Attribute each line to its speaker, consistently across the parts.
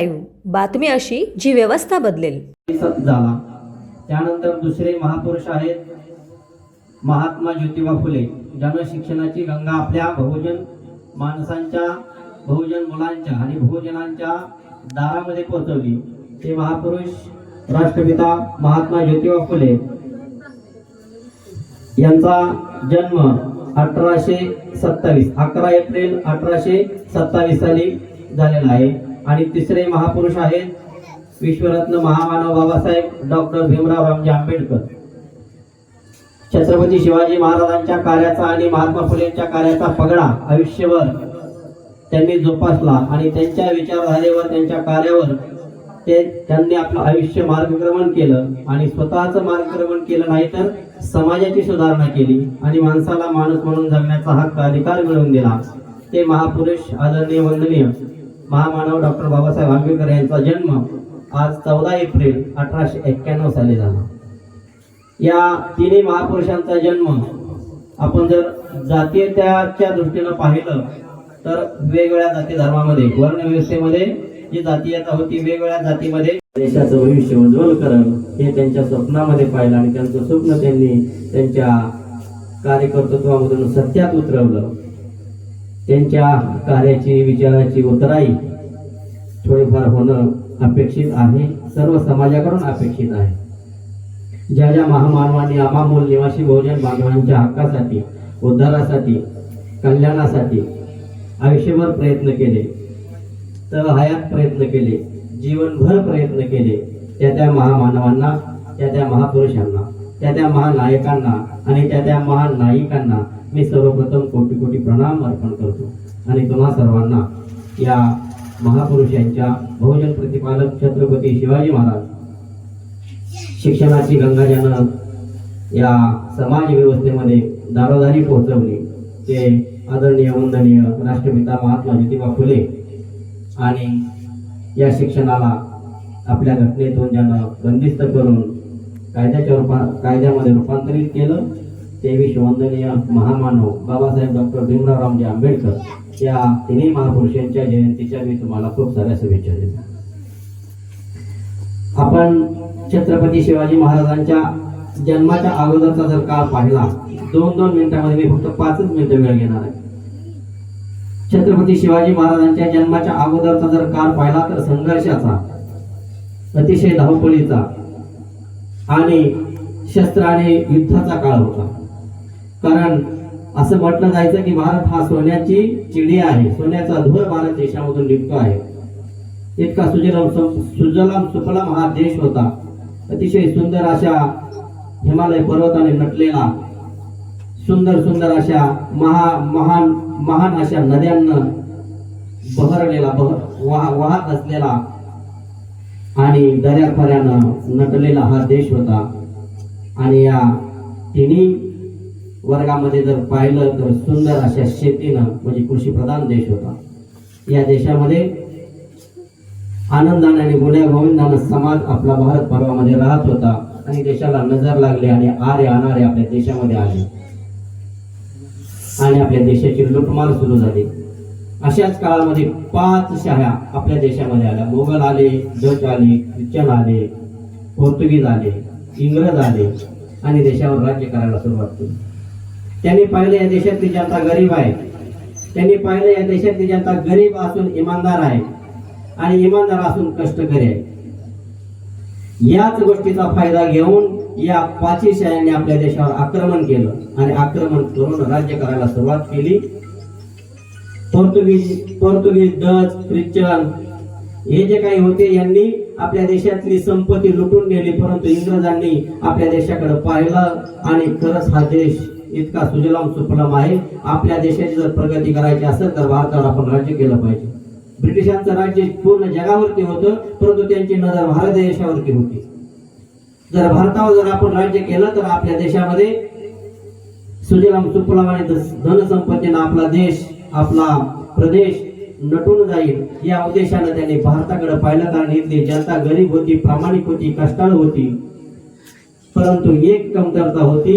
Speaker 1: Live. बातमी अशी जी व्यवस्था बदलेल.
Speaker 2: झाला त्यानंतर दुसरे महापुरुष आहेत. महात्मा ज्योतिबा फुले. ज्यानं शिक्षणाची गंगा आपल्या बहुजन माणसांच्या बहुजन मुलांच्या आणि बहुजनांच्या दारामध्ये पोहोचवली. ते महापुरुष राष्ट्रपिता महात्मा ज्योतिबा फुले. यांचा जन्म अठराशे सत्तावीस अकरा एप्रिल अठराशे सत्तावीस साली झालेला आहे. आणि तिसरे महापुरुष आहेत विश्वरत्न महामानव बाबासाहेब डॉक्टर भीमराव रामजी आंबेडकर. छत्रपती शिवाजी महाराजांच्या कार्याचा आणि महात्मा फुलेंच्या कार्याचा पगडा आयुष्यभर त्यांनी जोपासला आणि त्यांच्या विचारधारेवर त्यांच्या कार्यावर ते त्यांनी आपलं आयुष्य मार्गक्रमण केलं आणि स्वतःचं मार्गक्रमण केलं नाही तर समाजाची सुधारणा केली आणि माणसाला माणूस म्हणून जगण्याचा हक्क अधिकार मिळवून दिला. ते महापुरुष आदरणीय वंदनीय महामानव डॉक्टर बाबासाहेब आंबेडकर यांचा जन्म आज चौदा एप्रिल अठराशे एक्क्याण्णव साली झाला. या तिन्ही महापुरुषांचा जन्म आपण जर जातीयतेच्या दृष्टीनं पाहिलं तर वेगवेगळ्या जाती धर्मामध्ये वर्ण व्यवस्थेमध्ये जी जातीयता होती वेगवेगळ्या जातीमध्ये देशाचं भविष्य उज्ज्वल करण हे त्यांच्या स्वप्नामध्ये पाहिलं आणि त्यांचं स्वप्न त्यांनी त्यांच्या कार्यकर्तृत्वामधून सत्यात उतरवलं. त्यांच्या कार्याची विचाराची उतराई थोडीफार होणं अपेक्षित आहे. सर्व समाजाकडून अपेक्षित आहे. ज्या ज्या महामानवांनी अमामूल निवासी बहुजन बांधवांच्या हक्कासाठी उद्धारासाठी कल्याणासाठी आयुष्यभर प्रयत्न केले तर हयात प्रयत्न केले जीवनभर प्रयत्न केले त्या त्या महामानवांना त्या त्या महापुरुषांना त्या त्या महानायकांना आणि त्या त्या महान नायिकांना मी सर्वप्रथम कोटी कोटी प्रणाम अर्पण करतो. आणि तुम्हा सर्वांना या महापुरुषांच्या बहुजन प्रतिपालक छत्रपती शिवाजी महाराज शिक्षणाची गंगा ज्यानं या समाज व्यवस्थेमध्ये दारोदारी पोहोचवली. ते आदरणीय वंदनीय राष्ट्रपिता महात्मा ज्योतिबा फुले आणि या शिक्षणाला आपल्या घटनेतून ज्यानं बंदिस्त करून कायद्याच्या रूपा कायद्यामध्ये रूपांतरित केलं तेवीस वंदनीय महामानव बाबासाहेब डॉक्टर भीमराव रामजी आंबेडकर या तिन्ही महापुरुषांच्या जयंतीच्या मी तुम्हाला खूप साऱ्या शुभेच्छा देतो. आपण छत्रपती शिवाजी महाराजांच्या जन्माच्या अगोदरचा जर काळ पाहिला दोन दोन मिनिटांमध्ये मी फक्त पाचच मिनिटं वेळ घेणार आहे. छत्रपती शिवाजी महाराजांच्या जन्माच्या अगोदरचा जर काळ पाहिला तर संघर्षाचा अतिशय धावपळीचा आणि शस्त्र आणि युद्धाचा काळ होता. कारण असं म्हटलं जायचं की भारत हा सोन्याची चिडी आहे. सोन्याचा धूर भारत देशामधून निघतो आहे. इतका सुजलाम सुजलाम सुफलाम हा देश होता. अतिशय सुंदर अशा हिमालय पर्वताने नटलेला सुंदर सुंदर अशा महा महान महान अशा नद्यांना बहरलेला बहर वाह वाहत असलेला आणि दर्याखोऱ्यानं नटलेला हा देश होता. आणि या तिन्ही वर्गामध्ये जर पाहिलं तर सुंदर अशा शेतीनं म्हणजे कृषी प्रधान देश होता. या देशामध्ये आनंदाने आणि गुन्ह्या गोविंदानं समाज आपला भारत पर्वामध्ये राहत होता आणि देशाला नजर लागली आणि आरे अनारे आपल्या देशामध्ये आले. आणि आपल्या देशाची लुटमार सुरू झाली. अशाच काळामध्ये पाच शाह्या आपल्या देशामध्ये आल्या. मोगल आले डच आले ख्रिश्चन आले पोर्तुगीज आले इंग्रज आले आणि देशावर राज्य करायला सुरुवात केली. त्यांनी पाहिलं या देशातली जनता गरीब आहे. त्यांनी पाहिलं या देशातली जनता गरीब असून इमानदार आहे आणि इमानदार असून कष्टकरी आहे. याच गोष्टीचा फायदा घेऊन या पाचही शाळांनी आपल्या देशावर आक्रमण केलं आणि आक्रमण करून राज्य करायला सुरुवात केली. पोर्तुगीज पोर्तुगीज डच ख्रिश्चन हे जे काही होते यांनी आपल्या देशातली संपत्ती लुटून नेली परंतु इंग्रजांनी आपल्या देशाकडे पाहिलं आणि खरंच हा देश इतका सुजलाम सुफलाम आहे. आपल्या देशाची जर प्रगती करायची असेल तर भारतावर आपण राज्य केलं पाहिजे. ब्रिटिशांचं राज्य पूर्ण जगावरती होतं परंतु त्यांची नजर भारत देशावरती होती. जर भारतावर जर आपण राज्य केलं तर आपल्या देशामध्ये सुजलाम सुफलाम आणि धनसंपत्तीनं आपला देश आपला प्रदेश नटून जाईल. या उद्देशानं त्यांनी भारताकडे पाहिलं कारण इथली जनता गरीब होती प्रामाणिक होती कष्टाळ होती. परंतु एक कमतरता होती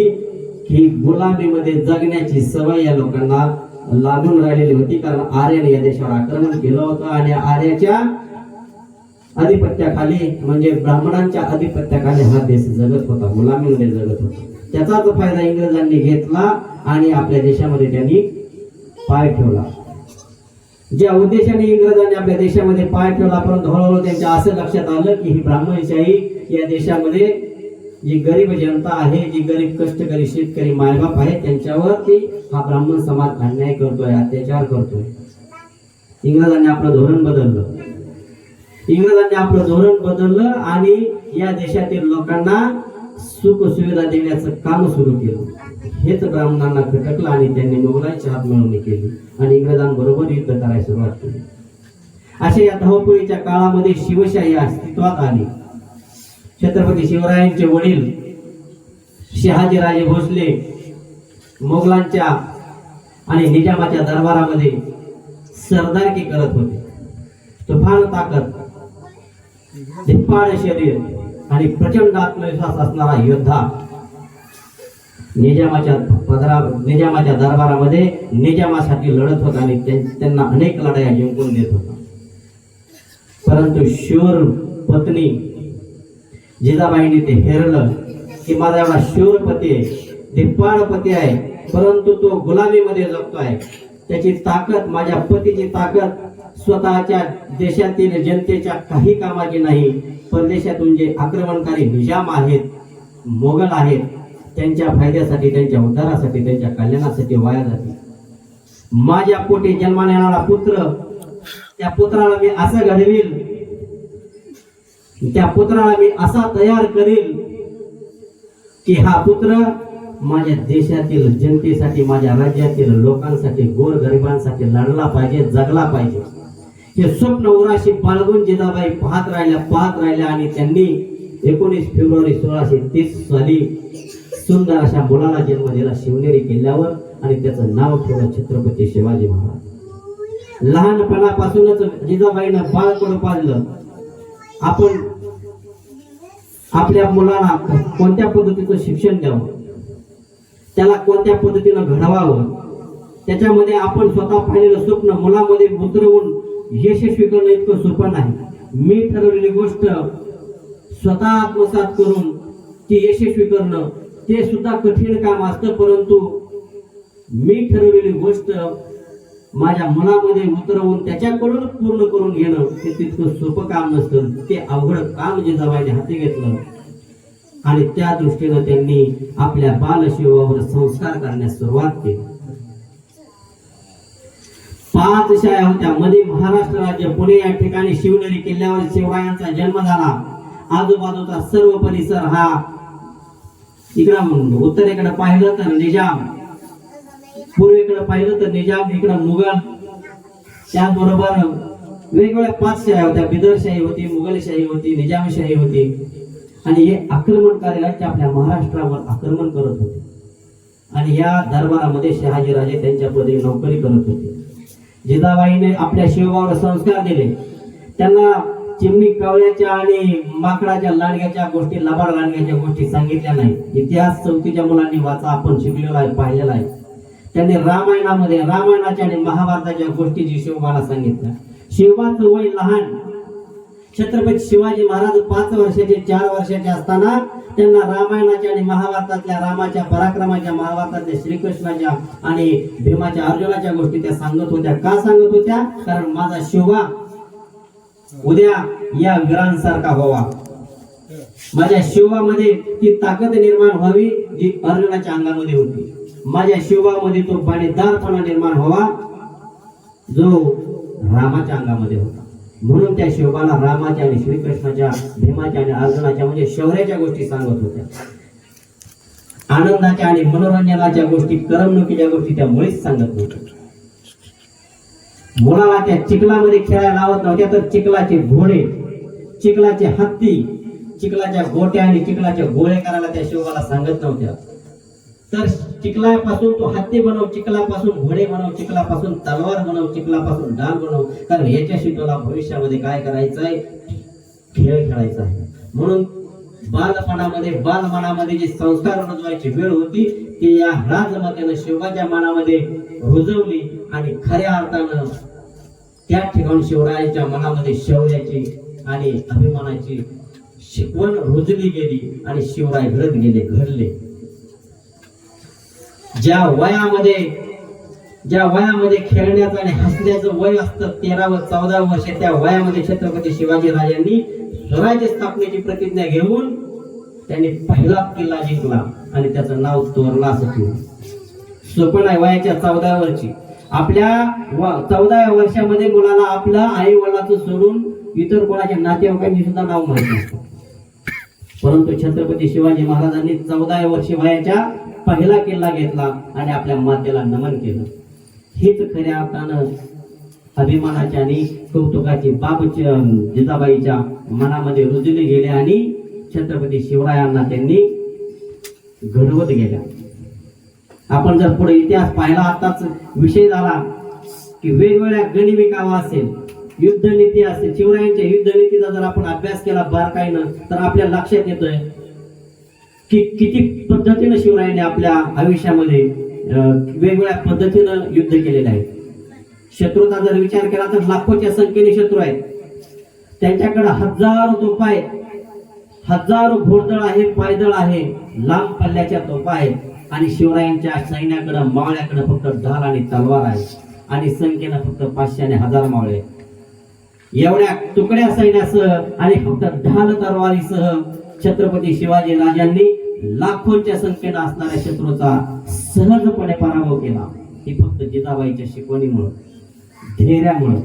Speaker 2: की गुलामीमध्ये जगण्याची सवय या लोकांना लागून राहिलेली होती. कारण आर्याने या देशावर आक्रमण केलं होतं आणि आर्याच्या अधिपत्याखाली म्हणजे ब्राह्मणांच्या अधिपत्याखाली हा देश जगत होता गुलामीमध्ये जगत होता. त्याचाच फायदा इंग्रजांनी घेतला आणि आपल्या देशामध्ये त्यांनी पाय ठेवला. ज्या उद्देशाने इंग्रजांनी आपल्या देशामध्ये पाय ठेवला परंतु हळूहळू त्यांच्या असं लक्षात आलं की ही ब्राह्मणशाही या देशामध्ये जी गरीब जनता आहे जी गरीब कष्टकरी शेतकरी मायबाप आहे त्यांच्यावरती हा ब्राह्मण समाज अन्याय करतोय अत्याचार करतोय. इंग्रजांनी आपलं धोरण बदललं. इंग्रजांनी आपलं धोरण बदललं आणि या देशातील लोकांना सुख सुविधा देण्याचं काम सुरू केलं. हेच ब्राह्मणांना खटकलं आणि त्यांनी मोगलांची हात मिळवणी केली आणि इंग्रजांबरोबर युद्ध करायला सुरुवात केली. अशा या धावपळीच्या काळामध्ये शिवशाही अस्तित्वात आली. छत्रपती शिवरायांचे वडील शहाजीराजे भोसले मोगलांच्या आणि निजामाच्या दरबारामध्ये सरदारकी करत होते. तुफान ताकद धिप्पाळ शरीर आणि प्रचंड आत्मविश्वास असणारा योद्धा निजामाच्या पदरा निजामाच्या दरबारामध्ये निजामासाठी लढत होता आणि त्यांना अनेक लढाया जिंकून देत होता. परंतु शूर पत्नी जिजाबाईंनी ते हेरलं की माझा एवढा शूरपती आहे आहे परंतु तो गुलामीमध्ये जगतो आहे. त्याची ताकद माझ्या पतीची ताकद स्वतःच्या देशातील जनतेच्या काही कामाची नाही. परदेशातून जे आक्रमणकारी निजाम आहेत मोगल आहेत त्यांच्या फायद्यासाठी त्यांच्या उद्धारासाठी त्यांच्या कल्याणासाठी वाया जाते. माझ्या पोटी जन्माला येणारा पुत्र त्या पुत्राला मी असं घडवील त्या पुत्राला मी असा तयार करील की हा पुत्र माझ्या देशातील जनतेसाठी माझ्या राज्यातील लोकांसाठी गोर गरिबांसाठी लढला पाहिजे जगला पाहिजे. हे स्वप्न उराशी बाळगून जिजाबाई पाहत राहिल्या पाहत राहिल्या आणि त्यांनी एकोणीस फेब्रुवारी सोळाशे तीस साली सुंदर अशा मुलाला जन्म दिला शिवनेरी किल्ल्यावर आणि त्याचं नाव ठेवलं छत्रपती शिवाजी महाराज. लहानपणापासूनच जिजाबाईनं बाळकडं पाजलं आपण आपल्या मुलाला कोणत्या पद्धतीचं शिक्षण द्यावं? त्याला कोणत्या पद्धतीनं घडवावं? त्याच्यामध्ये आपण स्वतः पाहिलेलं स्वप्न मुलामध्ये उतरवून यशस्वी करणं इतकं सोपं नाही. मी ठरवलेली गोष्ट स्वतः आत्मसात करून ती यशस्वी करणं ते सुद्धा कठीण काम असतं परंतु मी ठरवलेली गोष्ट माझ्या मनामध्ये उतरवून त्याच्याकडून पूर्ण करून घेणं ते तितकं सोपं काम नसतं. ते अवघड काम जिजाबाईने हाती घेतलं आणि त्या दृष्टीनं त्यांनी आपल्या बालशिवावर संस्कार करण्यास सुरुवात केली. पाच शाळा होत्या. मध्ये महाराष्ट्र राज्य पुणे या ठिकाणी शिवनेरी किल्ल्यावर शिवरायांचा जन्म झाला. आजूबाजूचा सर्व परिसर हा इकडं उत्तरेकडे पाहिलं तर निजाम. पूर्वेकडे पाहिलं तर निजाम इकडं मुघल. त्याचबरोबर वेगवेगळ्या पाच शाही होत्या. बिदरशाही होती मुघलशाही होती निजामशाही होती. आणि हे आक्रमणकारी राज्य आपल्या महाराष्ट्रावर आक्रमण करत होते. आणि या दरबारामध्ये शहाजीराजे त्यांच्या पदवी नोकरी करत होते. जिजाबाईने आपल्या शिवबावर संस्कार दिले. त्यांना चिमणी कवळ्याच्या आणि माकडाच्या लांडग्याच्या गोष्टी लबाड लांडग्याच्या गोष्टी सांगितल्या नाही इतिहास चौथीच्या मुलांनी वाचा आपण शिकलेला आहे पाहिलेला आहे. त्यांनी रामायणामध्ये रामायणाच्या आणि महाभारताच्या गोष्टीची शिवबाला सांगितल्या शिवबाचं वय लहान. छत्रपती शिवाजी महाराज पाच वर्षाचे चार वर्षाचे असताना त्यांना रामायणाच्या आणि महाभारतातल्या रामाच्या पराक्रमाच्या महाभारतातल्या श्रीकृष्णाच्या आणि भीमाच्या अर्जुनाच्या गोष्टी त्या सांगत होत्या. का सांगत होत्या? कारण माझा शिवा उद्या या वीरांसारखा व्हावा. माझ्या शिवामध्ये ती ताकद निर्माण व्हावी जी अर्जुनाच्या अंगामध्ये होती. माझ्या शिवामध्ये तो बाणेदारपणा निर्माण व्हावा. जो रामाच्या अंगामध्ये होता. म्हणून त्या शिवबाला रामाच्या आणि श्रीकृष्णाच्या भीमाच्या आणि अर्जुनाच्या म्हणजे शौर्याच्या गोष्टी सांगत होत्या. आनंदाच्या आणि मनोरंजनाच्या गोष्टी करमणुकीच्या गोष्टी त्या मुळीच सांगत नव्हत्या. मुलाला त्या चिखलामध्ये खेळायला लावत नव्हत्या तर चिखलाचे घोडे चिखलाचे हत्ती चिखलाच्या गोट्या आणि चिखलाचे गोळे करायला त्या शिवबाला सांगत नव्हत्या. तर चिखलापासून तो हत्ती बनव चिखलापासून घोडे बनव चिखलापासून तलवार बनव चिखलापासून डाल बनव. कारण याच्याशी तुला भविष्यामध्ये काय करायचं आहे खेळ खेळायचा आहे. म्हणून बालपणामध्ये बालमनामध्ये जे संस्कार रुजवायची वेळ होती ती या राजमातेनं शिवाच्या मनामध्ये रुजवली आणि खऱ्या अर्थानं त्या ठिकाणी शिवरायाच्या मनामध्ये शौर्याची आणि अभिमानाची शिकवण रुजली गेली आणि शिवराय घडत गेले घडले. ज्या वयामध्ये ज्या वयामध्ये खेळण्याचं आणि हसण्याचं वय असतं तेरा व चौदा वर्ष त्या वयामध्ये छत्रपती शिवाजी राजांनी स्वराज्य स्थापनेची प्रतिज्ञा घेऊन त्यांनी पहिला किल्ला जिंकला आणि त्याचं नाव तोरला असं स्वप्न आहे वयाच्या चौदा वर्षी. आपल्या चौदा वर्षामध्ये मुलाला आपला आई वडिलाचं सोडून इतर कोणाच्या नातेवाईकांची सुद्धा नाव म्हणत असतं परंतु छत्रपती शिवाजी महाराजांनी चौदा वर्षी वयाच्या पहिला किल्ला घेतला आणि आपल्या मातेला नमन केलं. हेच खऱ्या अर्थानं अभिमानाची आणि कौतुकाची बाब च- जिजाबाईच्या मनामध्ये रुजली गेले आणि छत्रपती शिवरायांना त्यांनी घडवत गेल्या. आपण जर पुढे इतिहास पाहिला आताच विषय झाला की वेगवेगळ्या गणिमी कावा असेल युद्धनीती असेल शिवरायांच्या युद्धनीतीचा जर आपण अभ्यास केला बारकाईनं तर आपल्या लक्षात येतोय की किती पद्धतीनं शिवरायांनी आपल्या आयुष्यामध्ये वेगवेगळ्या पद्धतीनं युद्ध केलेलं आहे? शत्रूचा जर विचार केला तर लाखोच्या संख्येने शत्रू आहेत. त्यांच्याकडे हजारो तोफा आहेत. हजारो घोडदळ आहे पायदळ आहे लांब पल्ल्याच्या तोफा आहेत. आणि शिवरायांच्या सैन्याकडे मावळ्याकडे फक्त ढाल आणि तलवार आहे. आणि संख्येनं फक्त पाचशे आणि हजार मावळे आहेत. एवढ्या तुकड्या सैन्यासह आणि फक्त ढाल तलवारीसह छत्रपती शिवाजी राजांनी लाखोंच्या संख्येनं असणाऱ्या शत्रूचा सहजपणे पराभव केला. ही फक्त जिजाबाईच्या शिकवणीमुळं धैर्यामुळं.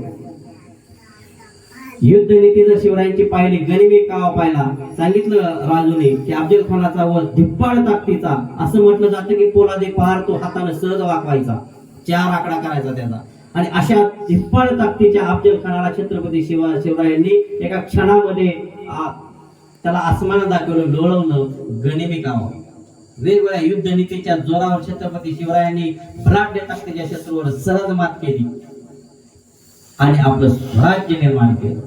Speaker 2: युद्ध नीती जर शिवरायांची पाहिली गनिमी कावा पाहिला सांगितलं राजूने की अफजल खानाचा व धिप्पाड ताकदीचा असं म्हटलं जातं की पोलादे पहार तो हाताने सहज वाकवायचा चार आकडा करायचा त्याचा. आणि अशा धिप्पाड ताकदीच्या अफजल खानाला छत्रपती शिवा शिवरायांनी एका क्षणामध्ये त्याला आसमानात दाखवलं लोळवलं गनिमी कावा वेगवेगळ्या युद्ध नीतीच्या जोरावर छत्रपती शिवरायांनी भ्राट्य ताकदीच्या शत्रूवर सहज मात केली. आणि आपलं स्वराज्य निर्माण केलं.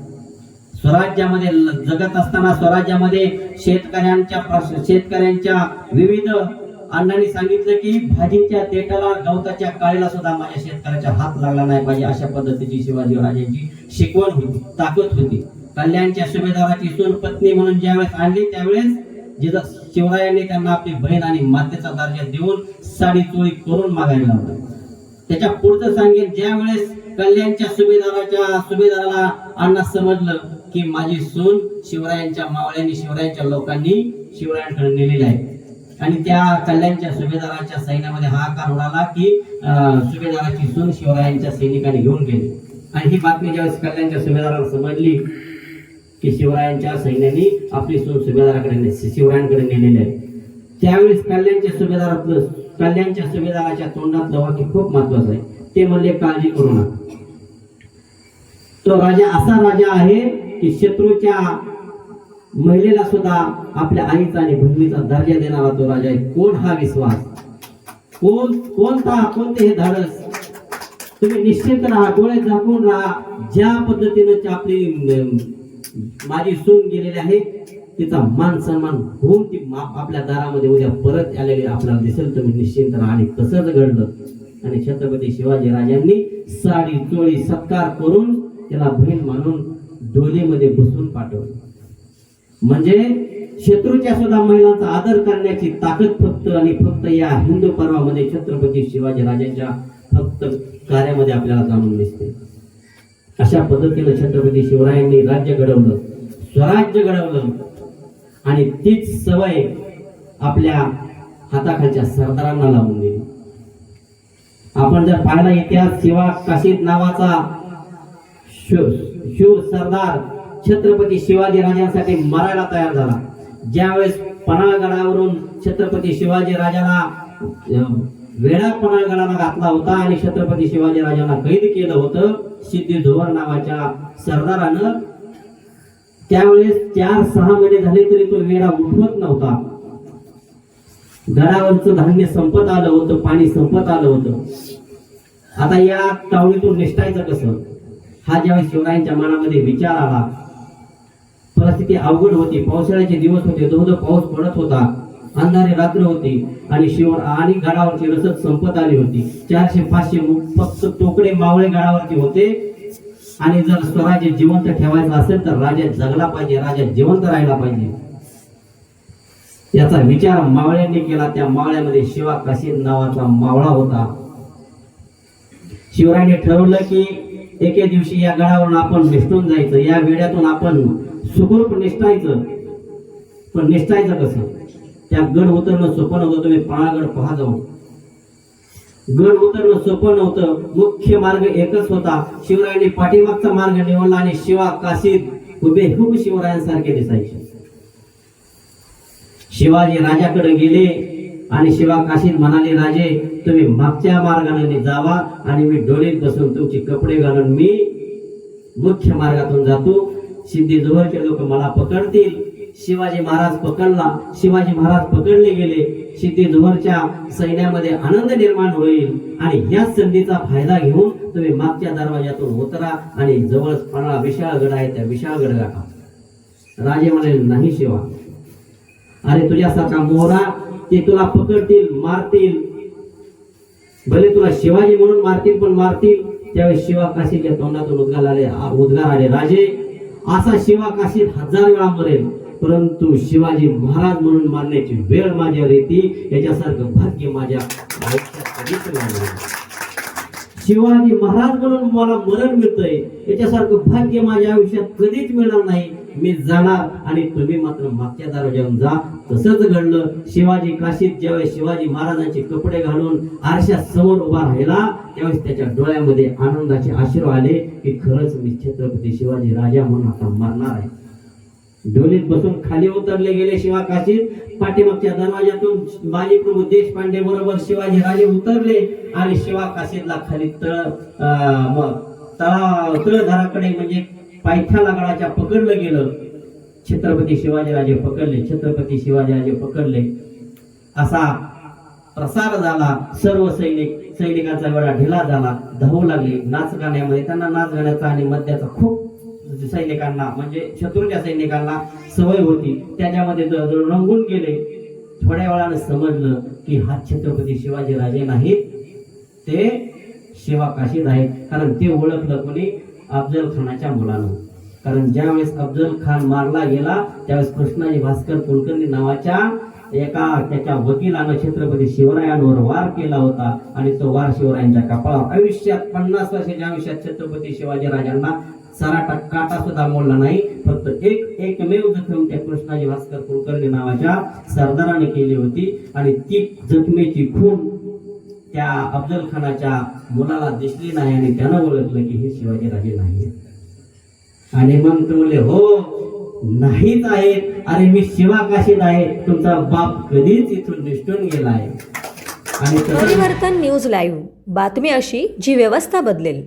Speaker 2: स्वराज्यामध्ये जगत असताना स्वराज्यामध्ये शेतकऱ्यांच्या प्रश्न शेतकऱ्यांच्या विविध अण्णांनी सांगितलं की भाजीच्या देठाला गवताच्या काळीला सुद्धा माझ्या शेतकऱ्याचा हात लागला नाही पाहिजे अशा पद्धतीची शिवाजीराजांची शिकवण होती ताकद होती. कल्याणच्या सुभेदाराची सून पत्नी म्हणून ज्यावेळेस आणली त्यावेळेस जिथं शिवरायांनी त्यांना आपली बहीण आणि मातेचा दर्जा देऊन साडी चोळी करून मागायला लावलं. त्याच्या पुढचं सांगेन ज्या वेळेस कल्याणच्या सुभेदाराच्या सुभेदाराला अण्णा समजलं की माझी सून शिवरायांच्या मावळ्यांनी शिवरायांच्या लोकांनी शिवरायांकडे नेलेली आहे. आणि त्या कल्याणच्या सुभेदाराच्या सैन्यामध्ये हा आकार उडाला की अं, सुभेदाराची सून शिवरायांच्या सैनिकांनी घेऊन गेली. आणि ही बातमी ज्यावेळेस कल्याणच्या सुभेदाराला समजली की शिवरायांच्या सैन्याने आपली सून सुभेदाराकडे ने- शिवरायांकडे नेलेली आहे. त्यावेळेस कल्याणच्या सुभेदारातलं कल्याणच्या सुभेदाराच्या तोंडातलं वाक्य खूप महत्वाचं आहे. ते म्हणले काळजी करू नका. तो राजा असा राजा आहे की शत्रूच्या महिलेला सुद्धा आपल्या आईचा आणि बहिणीचा दर्जा देणारा तो राजा आहे. कोण हा विश्वास? कोण कोणता कोणते हे धाडस? तुम्ही निश्चित राहा डोळे झाकून राहा. ज्या पद्धतीनं आपली माझी सून गेलेली आहे. तिचा मान सन्मान होऊन ती आपल्या दारामध्ये उद्या परत आलेली आपल्याला दिसेल. तुम्ही निश्चिंत राहा. आणि तसंच घडलं. आणि छत्रपती शिवाजी राजांनी साडी चोळी सत्कार करून त्याला बहीण मानून डोलीमध्ये बसून पाठवलं. म्हणजे शत्रूच्या सुद्धा महिलांचा आदर करण्याची ताकद फक्त आणि फक्त या हिंदू पर्वामध्ये छत्रपती शिवाजी राजांच्या फक्त कार्यामध्ये आपल्याला जाणून दिसते. अशा पद्धतीनं छत्रपती शिवरायांनी राज्य घडवलं. स्वराज्य घडवलं. आणि तीच सवय आपल्या हाताखालच्या सरदारांना लावून दिली. आपण जर पाहिला इतिहास शिवा काशीद नावाचा शिव शिव सरदार छत्रपती शिवाजी राजांसाठी मरायला तयार झाला. ज्यावेळेस पन्हाळगडावरून छत्रपती शिवाजी राजाला अं, घातला होता आणि छत्रपती शिवाजी राजांना कैद केलं होतं. सिद्धी धोवर नावाच्या सरदारानं. त्यावेळेस चार सहा महिने झाले तरी तो वेळा उठवत नव्हता. गडावरचं धान्य संपत आलं होतं पाणी संपत आलं होतं. आता या तावडीतून निष्ठायचं कसं? हा ज्यावेळेस शिवरायांच्या मनामध्ये विचार आला परिस्थिती अवघड होती पावसाळ्याचे दिवस होते दोन पाऊस पडत होता. अंधारी रात्र होती आणि शिवण आणि गडावरची रसद संपत आली होती. चारशे पाचशे फक्त तोकडे मावळे गडावरती होते. आणि जर स्वराज्य जिवंत ठेवायचं असेल तर राजा जगला पाहिजे राजा जिवंत राहिला पाहिजे. याचा विचार मावळ्यांनी केला. त्या मावळ्यामध्ये शिवा काशी नावाचा मावळा होता. शिवरायांनी ठरवलं की एके दिवशी या गडावरून आपण निष्ठून जायचं. या वेड्यातून आपण सुखरूप निष्ठायचं. पण निष्ठायचं कसं? त्या गड उतरणं सोपं नव्हतं तुम्ही पाळागड पहा जाऊ गड उतरणं सोपं नव्हतं मुख्य मार्ग एकच होता शिवरायांनी पाठीमागचा मार्ग निवडला आणि शिवा काशीद हुबेहूब शिवरायांसारखे दिसायचे शिवाजी राजाकडे गेले आणि शिवा काशीत म्हणाले राजे तुम्ही मागच्या मार्गाने जावा आणि मी डोळीत बसून तुमचे कपडे घालून मी मुख्य मार्गातून जातो सिद्धी जोहरचे लोक मला पकडतील शिवाजी महाराज पकडला. शिवाजी महाराज पकडले गेले. शिती जोहरच्या सैन्यामध्ये आनंद निर्माण होईल. आणि याच संधीचा फायदा घेऊन तुम्ही मागच्या दरवाजातून उतरा आणि जवळच पन्हाळा विशाळगड आहे त्या विशाळगड गाठा राजे म्हणाले नाही शिवा. अरे तुझ्यासारखा मोहरा ते तुला पकडतील मारतील. भले तुला शिवाजी म्हणून मारतील पण मारतील. त्यावेळेस शिवा काशीच्या तोंडातून उद्गार आले उद्गार आले. राजे असा शिवा काशीत हजार वेळा मरेल. परंतु शिवाजी महाराज म्हणून मारण्याची वेळ माझ्यावर येते याच्यासारखं भाग्य माझ्या आयुष्यात शिवाजी महाराज म्हणून मला मरण मिळतंय याच्यासारखं भाग्य माझ्या आयुष्यात कधीच मिळणार नाही. मी जाणार आणि तुम्ही मात्र मागच्या दारोजाऊन जा. तसंच घडलं शिवाजी काशीत ज्यावेळेस शिवाजी महाराजांचे कपडे घालून आरशा समोर उभा राहिला त्यावेळेस त्याच्या डोळ्यामध्ये आनंदाचे आश्रू आले की खरंच मी छत्रपती शिवाजी राजा म्हणून आता मरणार आहे. ढोलीत बसून खाली उतरले गेले शिवा काशीर. पाठीमागच्या दरवाजातून बाजीप्रभू देशपांडे बरोबर शिवाजी राजे उतरले आणि शिवा काशीला खाली तळ मग तळा तळधाराकडे म्हणजे पायथ्या गडाच्या पकडलं गेलं. छत्रपती शिवाजीराजे पकडले छत्रपती शिवाजीराजे पकडले. असा प्रसार झाला. सर्व सैनिक सैनिकांचा वेळा ढिला झाला. धावू लागले. नाच गाण्यामध्ये त्यांना नाच गाण्याचा आणि मद्याचा खूप सैनिकांना म्हणजे शत्रूच्या सैनिकांना सवय होती. त्याच्यामध्ये रंगून गेले थोड्या वेळानं समजलं की हा छत्रपती शिवाजी राजे नाहीत ते शिवा काशीद आहेत कारण ते ओळखलं कोणी? अफजल खानाच्या मुलानं. कारण ज्यावेळेस अफजल खान मारला गेला त्यावेळेस कृष्णाजी भास्कर कुलकर्णी नावाच्या एका त्याच्या वकिलानं छत्रपती शिवरायांवर वार केला होता आणि तो वार शिवरायांच्या कपाळावर. आयुष्यात पन्नास वर्षाच्या आयुष्यात छत्रपती शिवाजी राजांना सराटा काटा सुद्धा मोडला नाही. फक्त एक एकमेव जखम त्या कृष्णाजी भास्कर कुलकर्णी नावाच्या सरदाराने केली होती. आणि ती जखमेची खून त्या अफजल खानाच्या मुलाला दिसली नाही आणि त्यानं ओळखलं की हे शिवाजी राजे नाही आणि मग ते म्हणले हो नाहीच आहेत अरे मी शिवाकाशी आहे. तुमचा बाप कधीच इथून निष्ठून गेला आहे आणि
Speaker 1: परिवर्तन न्यूज लाईव्ह. बातमी अशी जी व्यवस्था बदलेल.